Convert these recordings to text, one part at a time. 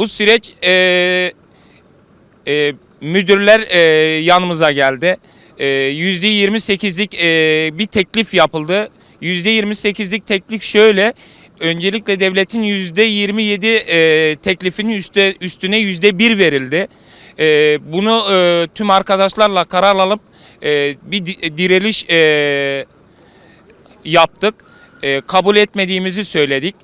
bu süreç e, e, müdürler e, yanımıza geldi. E, %28'lik e, bir teklif yapıldı. %28'lik teklif şöyle. Öncelikle devletin %27 e, teklifinin üstte, üstüne %1 verildi. E, bunu e, tüm arkadaşlarla karar alıp e, bir di- direliş e, yaptık. E, kabul etmediğimizi söyledik.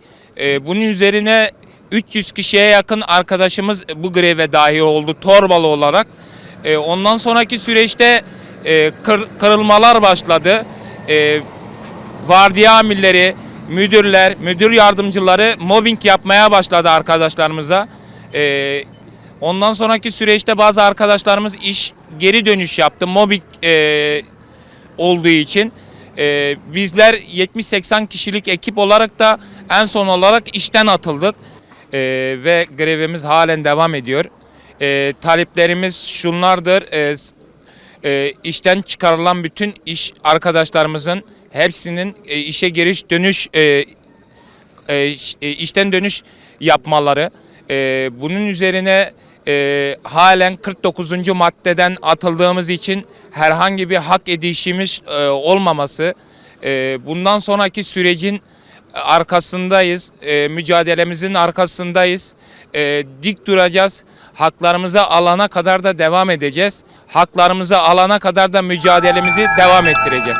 E, bunun üzerine 300 kişiye yakın arkadaşımız bu greve dahil oldu Torbalı olarak. E, ondan sonraki süreçte e, kır- kırılmalar başladı. E, vardiya amirleri, müdürler, müdür yardımcıları mobbing yapmaya başladı arkadaşlarımıza. E, ondan sonraki süreçte bazı arkadaşlarımız iş geri dönüş yaptı. Mobbing e, olduğu için e, bizler 70-80 kişilik ekip olarak da en son olarak işten atıldık E, ve grevimiz halen devam ediyor. E, taleplerimiz şunlardır. E, e, işten çıkarılan bütün iş arkadaşlarımızın hepsinin e, işe giriş dönüş e, e, e, işten dönüş yapmaları. E, bunun üzerine e, halen 49. maddeden atıldığımız için herhangi bir hak edişimiz e, olmaması. E, bundan sonraki sürecin arkasındayız. E, mücadelemizin arkasındayız. E, dik duracağız. Haklarımızı alana kadar da devam edeceğiz. Haklarımızı alana kadar da mücadelemizi devam ettireceğiz.